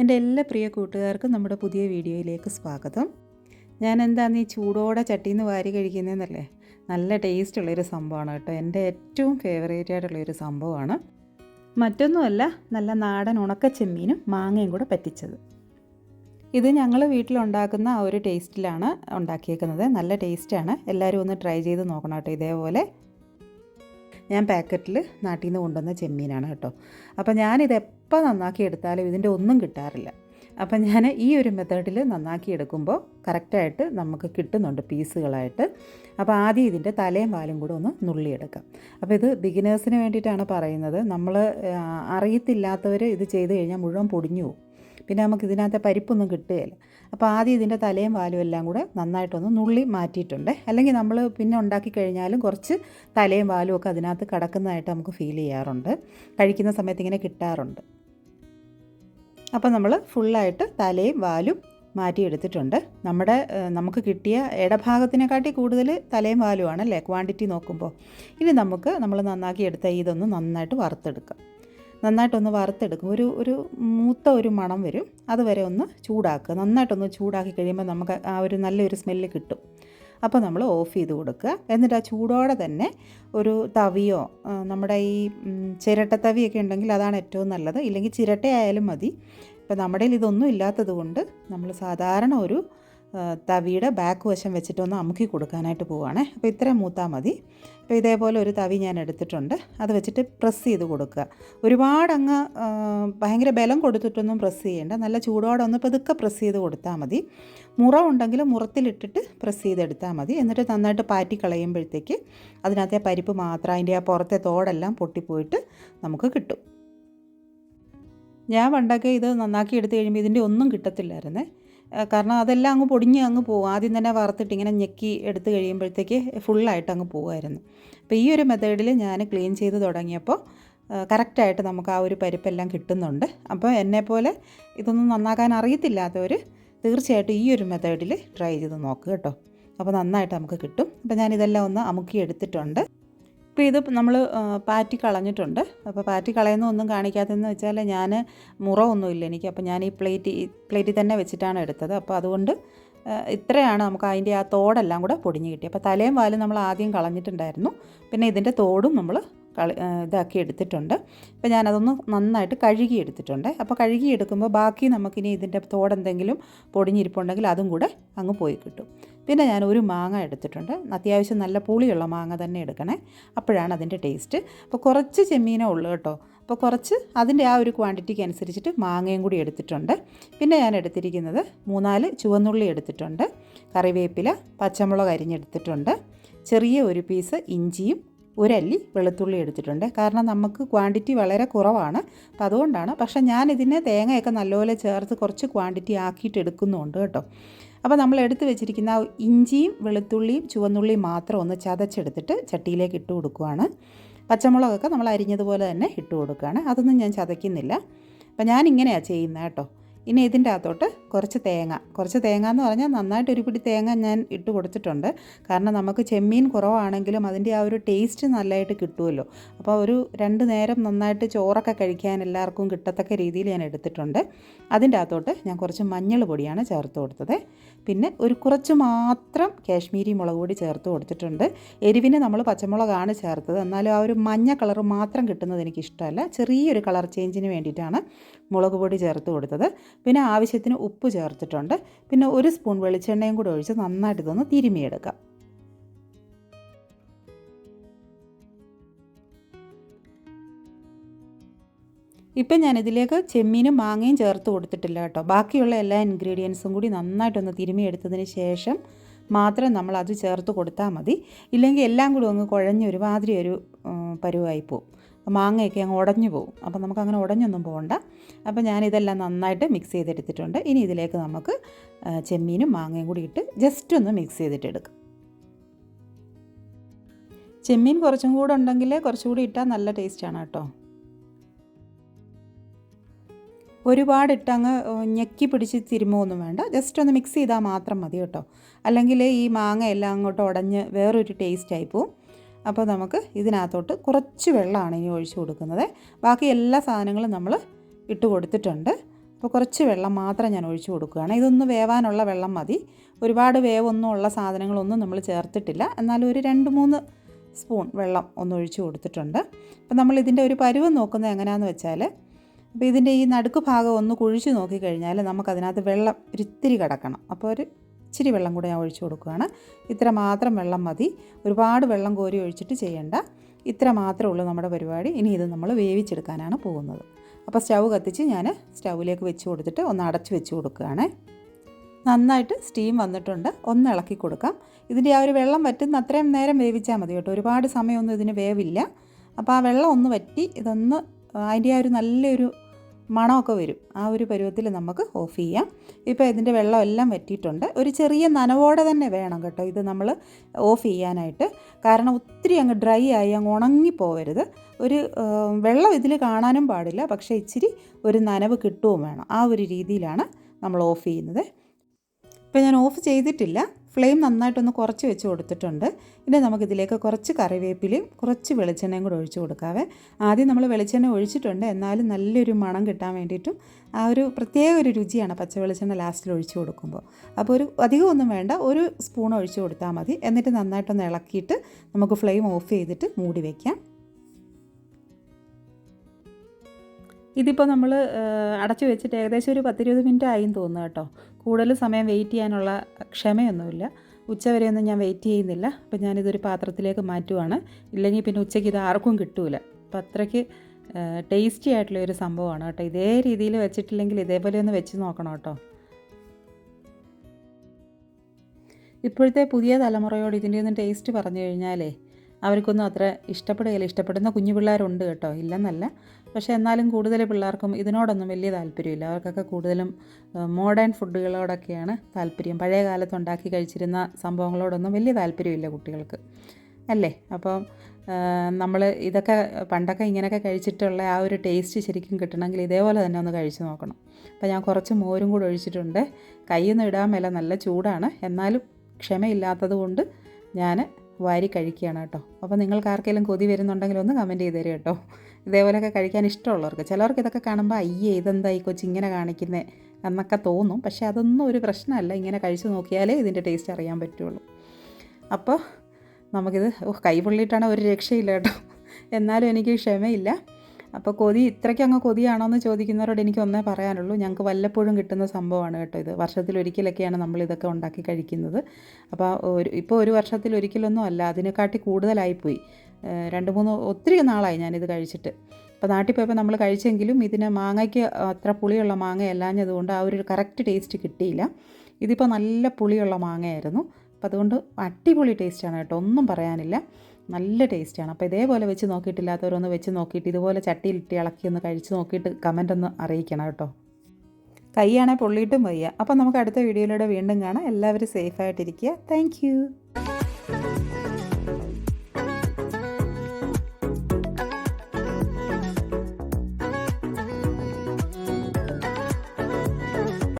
എന്റെ എല്ലാ പ്രിയ കൂട്ടുകാർക്കും നമ്മുടെ പുതിയ വീഡിയോയിലേക്ക് സ്വാഗതം. ഞാൻ എന്താണ് ഈ ചൂടോടെ ചട്ടിയിൽ നിന്ന് വാരി കഴിക്കുന്നതെന്നല്ലേ നല്ല ടേസ്റ്റ് ഉള്ളൊരു സംഭവമാണ് കേട്ടോ. എന്റെ ഏറ്റവും ഫേവറേറ്റ് ആയിട്ടുള്ളൊരു സംഭവമാണ്. മറ്റൊന്നുമല്ല നല്ല നാടൻ ഉണക്ക ചെമ്മീനും മാങ്ങയും കൂടെ പറ്റിച്ചത്. ഇത് ഞങ്ങൾ വീട്ടിലുണ്ടാക്കുന്ന ഒരു ടേസ്റ്റിലാണ് ഉണ്ടാക്കിയേക്കുന്നത്. നല്ല ടേസ്റ്റാണ് എല്ലാവരും ഒന്ന് ട്രൈ ചെയ്ത് നോക്കണം കേട്ടോ ഇതേപോലെ. ഞാൻ പാക്കറ്റിൽ നാട്ടിൽ നിന്ന് കൊണ്ടുവന്ന ചെമ്മീനാണ് കേട്ടോ. അപ്പോൾ ഞാനിത് എപ്പോൾ നന്നാക്കി എടുത്താലും ഇതിന്റെ ഒന്നും കിട്ടാറില്ല. അപ്പം ഞാൻ ഈ ഒരു മെത്തേഡിൽ നന്നാക്കി എടുക്കുമ്പോൾ കറക്റ്റായിട്ട് നമുക്ക് കിട്ടുന്നുണ്ട് പീസുകളായിട്ട്. അപ്പോൾ ആദ്യം ഇതിന്റെ തലയും വാലും കൂടെ ഒന്ന് നുള്ളിയെടുക്കാം. അപ്പോൾ ഇത് ബിഗിനേഴ്സിന് വേണ്ടിയിട്ടാണ് പറയുന്നത്. നമ്മൾ അറിയത്തില്ലാത്തവർ ഇത് ചെയ്ത് കഴിഞ്ഞാൽ മുഴുവൻ പൊടിഞ്ഞു പോകും. പിന്നെ നമുക്ക് ഇതിനകത്തെ പരിപ്പൊന്നും കിട്ടുകയില്ല. അപ്പോൾ ആദ്യം ഇതിന്റെ തലയും വാലും എല്ലാം കൂടെ നന്നായിട്ടൊന്ന് നുള്ളി മാറ്റിയിട്ടുണ്ട്. അല്ലെങ്കിൽ നമ്മൾ പിന്നെ ഉണ്ടാക്കി കഴിഞ്ഞാലും കുറച്ച് തലയും വാലും ഒക്കെ അതിനകത്ത് കിടക്കുന്നതായിട്ട് നമുക്ക് ഫീൽ ചെയ്യാറുണ്ട്. കഴിക്കുന്ന സമയത്ത് ഇങ്ങനെ കിട്ടാറുണ്ട്. അപ്പോൾ നമ്മൾ ഫുള്ളായിട്ട് തലയും വാലും മാറ്റിയെടുത്തിട്ടുണ്ട്. നമ്മുടെ നമുക്ക് കിട്ടിയ ഇടഭാഗത്തിനെക്കാട്ടി കൂടുതൽ തലയും വാലുമാണ് ക്വാണ്ടിറ്റി നോക്കുമ്പോൾ. ഇനി നമുക്ക് നമ്മൾ നന്നാക്കി എടുത്ത ഇതൊന്ന് നന്നായിട്ട് വറുത്തെടുക്കാം. നന്നായിട്ടൊന്ന് വറുത്തെടുക്കും. ഒരു ഒരു മൂത്ത ഒരു മണം വരും. അതുവരെ ഒന്ന് ചൂടാക്കുക. നന്നായിട്ടൊന്ന് ചൂടാക്കി കഴിയുമ്പോൾ നമുക്ക് ആ ഒരു നല്ലൊരു സ്മെല്ല് കിട്ടും. അപ്പോൾ നമ്മൾ ഓഫ് ചെയ്ത് കൊടുക്കുക. എന്നിട്ട് ആ ചൂടോടെ തന്നെ ഒരു തവിയോ നമ്മുടെ ഈ ചിരട്ട തവിയൊക്കെ ഉണ്ടെങ്കിൽ അതാണ് ഏറ്റവും നല്ലത്. ഇല്ലെങ്കിൽ ചിരട്ടയായാലും മതി. ഇപ്പോൾ നമ്മുടെ ഇതൊന്നും ഇല്ലാത്തത് കൊണ്ട് നമ്മൾ സാധാരണ ഒരു തവിയുടെ ബാക്ക് വശം വെച്ചിട്ടൊന്ന് അമുക്കി കൊടുക്കാനായിട്ട് പോവുകയാണേ. അപ്പോൾ ഇത്രയും മൂത്താൽ മതി. അപ്പോൾ ഇതേപോലെ ഒരു തവി ഞാൻ എടുത്തിട്ടുണ്ട്. അത് വെച്ചിട്ട് പ്രസ് ചെയ്ത് കൊടുക്കുക. ഒരുപാട് അങ്ങ് ഭയങ്കര ബലം കൊടുത്തിട്ടൊന്നും പ്രസ് ചെയ്യേണ്ട. നല്ല ചൂടോടെ ഒന്ന് പതുക്കെ പ്രസ് ചെയ്ത് കൊടുത്താൽ മതി. മുറ ഉണ്ടെങ്കിൽ മുറത്തിലിട്ടിട്ട് പ്രസ് ചെയ്തെടുത്താൽ മതി. എന്നിട്ട് നന്നായിട്ട് പാറ്റി കളയുമ്പോഴത്തേക്ക് അതിനകത്തെ പരിപ്പ് മാത്രം അതിന്റെ ആ പുറത്തെ തോടെല്ലാം പൊട്ടിപ്പോയിട്ട് നമുക്ക് കിട്ടും. ഞാൻ പണ്ടൊക്കെ ഇത് നന്നാക്കി എടുത്തു കഴിയുമ്പോൾ ഇതിന്റെ ഒന്നും കിട്ടത്തില്ലായിരുന്നേ. കാരണം അതെല്ലാം അങ്ങ് പൊടിഞ്ഞ് അങ്ങ് പോകും. ആദ്യം തന്നെ വറുത്തിട്ട് ഇങ്ങനെ ഞെക്കി എടുത്ത് കഴിയുമ്പോഴത്തേക്ക് ഫുള്ളായിട്ട് അങ്ങ് പോകുമായിരുന്നു. അപ്പോൾ ഈ ഒരു മെത്തേഡിൽ ഞാൻ ക്ലീൻ ചെയ്ത് തുടങ്ങിയപ്പോൾ കറക്റ്റായിട്ട് നമുക്ക് ആ ഒരു പരിപ്പെല്ലാം കിട്ടുന്നുണ്ട്. അപ്പോൾ എന്നെപ്പോലെ ഇതൊന്നും നന്നാക്കാൻ അറിയത്തില്ലാത്തവർ തീർച്ചയായിട്ടും ഈ ഒരു മെത്തേഡിൽ ട്രൈ ചെയ്ത് നോക്കുക കേട്ടോ. അപ്പോൾ നന്നായിട്ട് നമുക്ക് കിട്ടും. അപ്പോൾ ഞാനിതെല്ലാം ഒന്ന് അമുക്കി എടുത്തിട്ടുണ്ട്. ഇപ്പോൾ ഇത് നമ്മൾ പാറ്റി കളഞ്ഞിട്ടുണ്ട്. അപ്പോൾ പാറ്റി കളയുന്ന ഒന്നും കാണിക്കാത്തതെന്ന് വെച്ചാൽ ഞാൻ മുറവൊന്നുമില്ല എനിക്ക്. അപ്പോൾ ഞാൻ ഈ പ്ലേറ്റ് പ്ലേറ്റിൽ തന്നെ വെച്ചിട്ടാണ് എടുത്തത്. അപ്പോൾ അതുകൊണ്ട് ഇത്രയാണ് നമുക്ക് അതിന്റെ ആ തോടെല്ലാം കൂടെ പൊടിഞ്ഞ് കിട്ടി. അപ്പോൾ തലയും വാലും നമ്മൾ ആദ്യം കളഞ്ഞിട്ടുണ്ടായിരുന്നു. പിന്നെ ഇതിന്റെ തോടും നമ്മൾ കളി ഇതാക്കി എടുത്തിട്ടുണ്ട്. അപ്പോൾ ഞാനതൊന്ന് നന്നായിട്ട് കഴുകി എടുത്തിട്ടുണ്ട്. അപ്പോൾ കഴുകി എടുക്കുമ്പോൾ ബാക്കി നമുക്കിനി ഇതിന്റെ തോടെന്തെങ്കിലും പൊടിഞ്ഞിരിപ്പുണ്ടെങ്കിൽ അതും കൂടെ അങ്ങ് പോയി കിട്ടും. പിന്നെ ഞാൻ ഒരു മാങ്ങ എടുത്തിട്ടുണ്ട്. അത്യാവശ്യം നല്ല പുളിയുള്ള മാങ്ങ തന്നെ എടുക്കണേ. അപ്പോഴാണ് അതിന്റെ ടേസ്റ്റ്. അപ്പോൾ കുറച്ച് ചെമ്മീനേ ഉള്ളൂ കേട്ടോ. അപ്പോൾ കുറച്ച് അതിന്റെ ആ ഒരു ക്വാണ്ടിറ്റിക്ക് അനുസരിച്ചിട്ട് മാങ്ങയും കൂടി എടുത്തിട്ടുണ്ട്. പിന്നെ ഞാൻ എടുത്തിരിക്കുന്നത് മൂന്നാൽ ചുവന്നുള്ളി എടുത്തിട്ടുണ്ട്. കറിവേപ്പില പച്ചമുളക് അരിഞ്ഞെടുത്തിട്ടുണ്ട്. ചെറിയ ഒരു പീസ് ഇഞ്ചിയും ഒരല്ലി വെളുത്തുള്ളി എടുത്തിട്ടുണ്ട്. കാരണം നമുക്ക് ക്വാണ്ടിറ്റി വളരെ കുറവാണ്. അപ്പോൾ അതുകൊണ്ടാണ്. പക്ഷെ ഞാൻ ഇതിനെ തേങ്ങയൊക്കെ നല്ലപോലെ ചേർത്ത് കുറച്ച് ക്വാണ്ടിറ്റി ആക്കിയിട്ട് എടുക്കുന്നുണ്ട് കേട്ടോ. അപ്പോൾ നമ്മൾ എടുത്തു വെച്ചിരിക്കുന്ന ഇഞ്ചിയും വെളുത്തുള്ളിയും ചുവന്നുള്ളിയും മാത്രം ഒന്ന് ചതച്ചെടുത്തിട്ട് ചട്ടിയിലേക്ക് ഇട്ട് കൊടുക്കുകയാണ് പച്ചമുളകൊക്കെ നമ്മൾ അരിഞ്ഞതുപോലെ തന്നെ ഇട്ട് കൊടുക്കുകയാണ്. അതൊന്നും ഞാൻ ചതയ്ക്കുന്നില്ല. അപ്പോൾ ഞാനിങ്ങനെയാണ് ചെയ്യുന്നത് കേട്ടോ. ഇനി ഇതിന്റെ അകത്തോട്ട് കുറച്ച് തേങ്ങ. കുറച്ച് തേങ്ങ എന്ന് പറഞ്ഞാൽ നന്നായിട്ട് ഒരു പിടി തേങ്ങ ഞാൻ ഇട്ട് കൊടുത്തിട്ടുണ്ട്. കാരണം നമുക്ക് ചെമ്മീൻ കുറവാണെങ്കിലും അതിന്റെ ആ ഒരു ടേസ്റ്റ് നല്ലതായിട്ട് കിട്ടുമല്ലോ. അപ്പോൾ ഒരു രണ്ട് നേരം നന്നായിട്ട് ചോറൊക്കെ കഴിക്കാൻ എല്ലാവർക്കും കിട്ടത്തക്ക രീതിയിൽ ഞാൻ എടുത്തിട്ടുണ്ട്. അതിന്റെ അകത്തോട്ട് ഞാൻ കുറച്ച് മഞ്ഞൾ പൊടിയാണ് ചേർത്ത് കൊടുത്തത്. പിന്നെ ഒരു കുറച്ച് മാത്രം കാശ്മീരി മുളക് പൊടി ചേർത്ത് കൊടുത്തിട്ടുണ്ട്. എരിവിന് നമ്മൾ പച്ചമുളകാണ് ചേർത്തത്. എന്നാലും ആ ഒരു മഞ്ഞ കളർ മാത്രം കിട്ടുന്നത് എനിക്കിഷ്ടമല്ല. ചെറിയൊരു കളർ ചേഞ്ചിന് വേണ്ടിയിട്ടാണ് മുളക് പൊടി ചേർത്ത് കൊടുത്തത്. പിന്നെ ആവശ്യത്തിന് ഉപ്പ് ചേർത്തിട്ടുണ്ട്. പിന്നെ ഒരു സ്പൂൺ വെളിച്ചെണ്ണയും കൂടി ഒഴിച്ച് നന്നായിട്ട് ഇതൊന്ന് തിരുമിയെടുക്കാം. ഇപ്പം ഞാനിതിലേക്ക് ചെമ്മീനും മാങ്ങയും ചേർത്ത് കൊടുത്തിട്ടില്ല കേട്ടോ. ബാക്കിയുള്ള എല്ലാ ഇൻഗ്രീഡിയൻസും കൂടി നന്നായിട്ടൊന്ന് തിരുമിയെടുത്തതിന് ശേഷം മാത്രം നമ്മൾ അത് ചേർത്ത് കൊടുത്താൽ മതി. ഇല്ലെങ്കിൽ എല്ലാം കൂടി ഒന്ന് കുഴഞ്ഞൊരു മാതിരി ഒരു പരുവായി പോവും. മാങ്ങയൊക്കെ അങ്ങ് ഉടഞ്ഞു പോകും. നമുക്ക് അങ്ങനെ ഉടഞ്ഞൊന്നും പോകണ്ട. അപ്പോൾ ഞാനിതെല്ലാം നന്നായിട്ട് മിക്സ് ചെയ്തെടുത്തിട്ടുണ്ട്. ഇനി ഇതിലേക്ക് നമുക്ക് ചെമ്മീനും മാങ്ങയും കൂടി ഇട്ട് ജസ്റ്റ് ഒന്ന് മിക്സ് ചെയ്തിട്ടെടുക്കും. ചെമ്മീൻ കുറച്ചും കൂടെ ഉണ്ടെങ്കിൽ കുറച്ചുകൂടി ഇട്ടാൽ നല്ല ടേസ്റ്റാണ് കേട്ടോ. ഒരുപാട് ഇട്ടങ്ങ് ഞെക്കി പിടിച്ച് തിരുമൊന്നും വേണ്ട. ജസ്റ്റ് ഒന്ന് മിക്സ് ചെയ്താൽ മാത്രം മതി കേട്ടോ. അല്ലെങ്കിൽ ഈ മാങ്ങ എല്ലാം അങ്ങോട്ട് ഉടഞ്ഞ് വേറൊരു ടേസ്റ്റായി പോവും. അപ്പോൾ നമുക്ക് ഇതിനകത്തോട്ട് കുറച്ച് വെള്ളമാണ് ഇനി ഒഴിച്ചു കൊടുക്കുന്നത്. ബാക്കി എല്ലാ സാധനങ്ങളും നമ്മൾ ഇട്ട് കൊടുത്തിട്ടുണ്ട്. അപ്പോൾ കുറച്ച് വെള്ളം മാത്രം ഞാൻ ഒഴിച്ചു കൊടുക്കുകയാണ്. ഇതൊന്ന് വേവാനുള്ള വെള്ളം മതി. ഒരുപാട് വേവൊന്നും ഉള്ള സാധനങ്ങളൊന്നും നമ്മൾ ചേർത്തിട്ടില്ല. എന്നാലും ഒരു രണ്ട് മൂന്ന് സ്പൂൺ വെള്ളം ഒന്ന് ഒഴിച്ചു കൊടുത്തിട്ടുണ്ട്. അപ്പോൾ നമ്മൾ ഇതിന്റെ ഒരു പരുവ് നോക്കുന്നത് എങ്ങനെയാണെന്ന് വെച്ചാൽ അപ്പോൾ ഇതിന്റെ ഈ നടുക്ക് ഭാഗം ഒന്ന് കുഴിച്ച് നോക്കിക്കഴിഞ്ഞാൽ നമുക്കതിനകത്ത് വെള്ളം ഒരിത്തിരി കിടക്കണം. അപ്പോൾ ഒരു ഇച്ചിരി വെള്ളം കൂടെ ഞാൻ ഒഴിച്ചു കൊടുക്കുകയാണ്. ഇത്ര മാത്രം വെള്ളം മതി. ഒരുപാട് വെള്ളം കോരി ഒഴിച്ചിട്ട് ചെയ്യേണ്ട. ഇത്ര മാത്രമേ ഉള്ളൂ നമ്മുടെ പരിപാടി. ഇനി ഇത് നമ്മൾ വേവിച്ചെടുക്കാനാണ് പോകുന്നത്. അപ്പോൾ സ്റ്റൗ കത്തിച്ച് ഞാൻ സ്റ്റൗവിലേക്ക് വെച്ച് കൊടുത്തിട്ട് ഒന്ന് അടച്ച് വെച്ച് കൊടുക്കുകയാണ്. നന്നായിട്ട് സ്റ്റീം വന്നിട്ടുണ്ട്. ഒന്ന് ഇളക്കി കൊടുക്കാം. ഇതിന്റെ ആ ഒരു വെള്ളം വറ്റുന്ന അത്രയും നേരം വേവിച്ചാൽ മതി കേട്ടോ. ഒരുപാട് സമയമൊന്നും ഇതിന് വേവില്ല. അപ്പോൾ ആ വെള്ളം ഒന്ന് വറ്റി ഇതൊന്ന് അതിന്റെ ആ ഒരു നല്ലൊരു മണമൊക്കെ വരും. ആ ഒരു പരുവത്തിൽ നമുക്ക് ഓഫ് ചെയ്യാം. ഇപ്പോൾ ഇതിന്റെ വെള്ളമെല്ലാം വറ്റിയിട്ടുണ്ട്. ഒരു ചെറിയ നനവോടെ തന്നെ വേണം കേട്ടോ ഇത് നമ്മൾ ഓഫ് ചെയ്യാനായിട്ട്. കാരണം ഒത്തിരി അങ്ങ് ഡ്രൈ ആയി അങ്ങ് ഉണങ്ങിപ്പോവരുത്. ഒരു വെള്ളം ഇതിൽ കാണാനും പാടില്ല. പക്ഷേ ഇച്ചിരി ഒരു നനവ് കിട്ടുകയും വേണം. ആ ഒരു രീതിയിലാണ് നമ്മൾ ഓഫ് ചെയ്യുന്നത്. ഇപ്പോൾ ഞാൻ ഓഫ് ചെയ്തിട്ടില്ല. ഫ്ലെയിം നന്നായിട്ടൊന്ന് കുറച്ച് വെച്ച് കൊടുത്തിട്ടുണ്ട്. ഇനി നമുക്കിതിലേക്ക് കുറച്ച് കറിവേപ്പിലയും കുറച്ച് വെളിച്ചെണ്ണയും കൂടെ ഒഴിച്ച് കൊടുക്കാവേ. ആദ്യം നമ്മൾ വെളിച്ചെണ്ണ ഒഴിച്ചിട്ടുണ്ട്. എന്നാലും നല്ലൊരു മണം കിട്ടാൻ വേണ്ടിയിട്ടും ആ ഒരു പ്രത്യേക ഒരു രുചിയാണ് പച്ച വെളിച്ചെണ്ണ ലാസ്റ്റിൽ ഒഴിച്ച് കൊടുക്കുമ്പോൾ. അപ്പോൾ ഒരു അധികമൊന്നും വേണ്ട. ഒരു സ്പൂൺ ഒഴിച്ച് കൊടുത്താൽ മതി. എന്നിട്ട് നന്നായിട്ടൊന്ന് ഇളക്കിയിട്ട് നമുക്ക് ഫ്ലെയിം ഓഫ് ചെയ്തിട്ട് മൂടി വയ്ക്കാം ഇതിപ്പോൾ നമ്മൾ അടച്ചു വെച്ചിട്ട് ഏകദേശം ഒരു പത്തിരുപത് മിനിറ്റ് ആയിന്ന് തോന്നുന്നു കേട്ടോ. കൂടുതൽ സമയം വെയിറ്റ് ചെയ്യാനുള്ള ക്ഷമയൊന്നുമില്ല. ഉച്ചവരെയൊന്നും ഞാൻ വെയിറ്റ് ചെയ്യുന്നില്ല. അപ്പം ഞാനിതൊരു പാത്രത്തിലേക്ക് മാറ്റുവാണ്. ഇല്ലെങ്കിൽ പിന്നെ ഉച്ചയ്ക്ക് ഇത് ആർക്കും കിട്ടൂല. അപ്പം അത്രയ്ക്ക് ടേസ്റ്റി ആയിട്ടുള്ള ഒരു സംഭവമാണ് കേട്ടോ. ഇതേ രീതിയിൽ വെച്ചിട്ടില്ലെങ്കിൽ ഇതേപോലെ ഒന്ന് വെച്ച് നോക്കണം കേട്ടോ. ഇപ്പോഴത്തെ പുതിയ തലമുറയോട് ഇതിന്റെ ഒന്നും ടേസ്റ്റ് പറഞ്ഞു കഴിഞ്ഞാലേ അവർക്കൊന്നും അത്ര ഇഷ്ടപ്പെടുകയില്ല. ഇഷ്ടപ്പെടുന്ന കുഞ്ഞു പിള്ളേരുണ്ട് കേട്ടോ. ഇല്ലെന്നല്ല. പക്ഷേ എന്നാലും കൂടുതൽ പിള്ളേർക്കും ഇതിനോടൊന്നും വലിയ താല്പര്യമില്ല. അവർക്കൊക്കെ കൂടുതലും മോഡേൺ ഫുഡുകളോടൊക്കെയാണ് താല്പര്യം. പഴയ കാലത്ത് ഉണ്ടാക്കി കഴിച്ചിരുന്ന സംഭവങ്ങളോടൊന്നും വലിയ താല്പര്യമില്ല കുട്ടികൾക്ക്. അല്ലേ? അപ്പോൾ നമ്മൾ ഇതൊക്കെ പണ്ടൊക്കെ ഇങ്ങനെയൊക്കെ കഴിച്ചിട്ടുള്ള ആ ഒരു ടേസ്റ്റ് ശരിക്കും കിട്ടണമെങ്കിൽ ഇതേപോലെ തന്നെ ഒന്ന് കഴിച്ചു നോക്കണം. അപ്പോൾ ഞാൻ കുറച്ച് മോരും കൂടെ ഒഴിച്ചിട്ടുണ്ട്. കൈയ്യൊന്നും ഇടാൻ മേലെ. നല്ല ചൂടാണ്. എന്നാലും ക്ഷമയില്ലാത്തത് കൊണ്ട് ഞാൻ വാരി കഴിക്കുകയാണ് കേട്ടോ. അപ്പോൾ നിങ്ങൾക്ക് ആർക്കെങ്കിലും കൊതി വരുന്നുണ്ടെങ്കിൽ ഒന്ന് കമന്റ് ചെയ്ത് തരും കേട്ടോ. ഇതേപോലെയൊക്കെ കഴിക്കാൻ ഇഷ്ടമുള്ളവർക്ക്. ചിലവർക്ക് ഇതൊക്കെ കാണുമ്പോൾ അയ്യേ ഇതെന്താ ഈ കൊച്ചിങ്ങനെ കാണിക്കുന്നത് എന്നൊക്കെ തോന്നും. പക്ഷേ അതൊന്നും ഒരു പ്രശ്നമല്ല. ഇങ്ങനെ കഴിച്ചു നോക്കിയാലേ ഇതിന്റെ ടേസ്റ്റ് അറിയാൻ പറ്റുള്ളൂ. അപ്പോൾ നമുക്കിത് ഓ കൈ പൊള്ളിയിട്ടാണ് ഒരു രക്ഷയില്ല കേട്ടോ. എന്നാലും എനിക്ക് ക്ഷമയില്ല. അപ്പോൾ കൊതി ഇത്രയ്ക്ക് അങ്ങ് കൊതിയാണോ എന്ന് ചോദിക്കുന്നവരോട് എനിക്ക് ഒന്നേ പറയാനുള്ളൂ. ഞങ്ങൾക്ക് വല്ലപ്പോഴും കിട്ടുന്ന സംഭവമാണ് കേട്ടോ ഇത്. വർഷത്തിൽ വർഷത്തിലൊരിക്കലൊക്കെയാണ് നമ്മൾ ഇതൊക്കെ ഉണ്ടാക്കി കഴിക്കുന്നത്. അപ്പോൾ ഒരു ഇപ്പോൾ ഒരു വർഷത്തിലൊരിക്കലൊന്നും അല്ല അതിനെക്കാട്ടി കൂടുതലായിപ്പോയി രണ്ട് മൂന്ന് ഒത്തിരി നാളായി ഞാനിത് കഴിച്ചിട്ട്. അപ്പോൾ നാട്ടിൽ പോയപ്പോൾ നമ്മൾ കഴിച്ചെങ്കിലും ഇതിന് മാങ്ങയ്ക്ക് അത്ര പുളിയുള്ള മാങ്ങ അല്ലാഞ്ഞതുകൊണ്ട് ആ ഒരു കറക്റ്റ് ടേസ്റ്റ് കിട്ടിയില്ല. ഇതിപ്പോൾ നല്ല പുളിയുള്ള മാങ്ങയായിരുന്നു. അപ്പോൾ അതുകൊണ്ട് അടിപൊളി ടേസ്റ്റാണ് കേട്ടോ ഒന്നും പറയാനില്ല. നല്ല ടേസ്റ്റാണ്. അപ്പോൾ ഇതേപോലെ വെച്ച് നോക്കിയിട്ടില്ലാത്തവരൊന്ന് വെച്ച് നോക്കിയിട്ട് ഇതുപോലെ ചട്ടിയിലിട്ട് ഇളക്കി ഒന്ന് കഴിച്ച് നോക്കിയിട്ട് കമന്റ് ഒന്ന് അറിയിക്കണം കേട്ടോ. കൈയാണെ പൊള്ളിയിട്ടും വയ്യ. അപ്പോൾ നമുക്ക് അടുത്ത വീഡിയോയിലൂടെ വീണ്ടും കാണാം. എല്ലാവരും സേഫായിട്ടിരിക്കുക താങ്ക്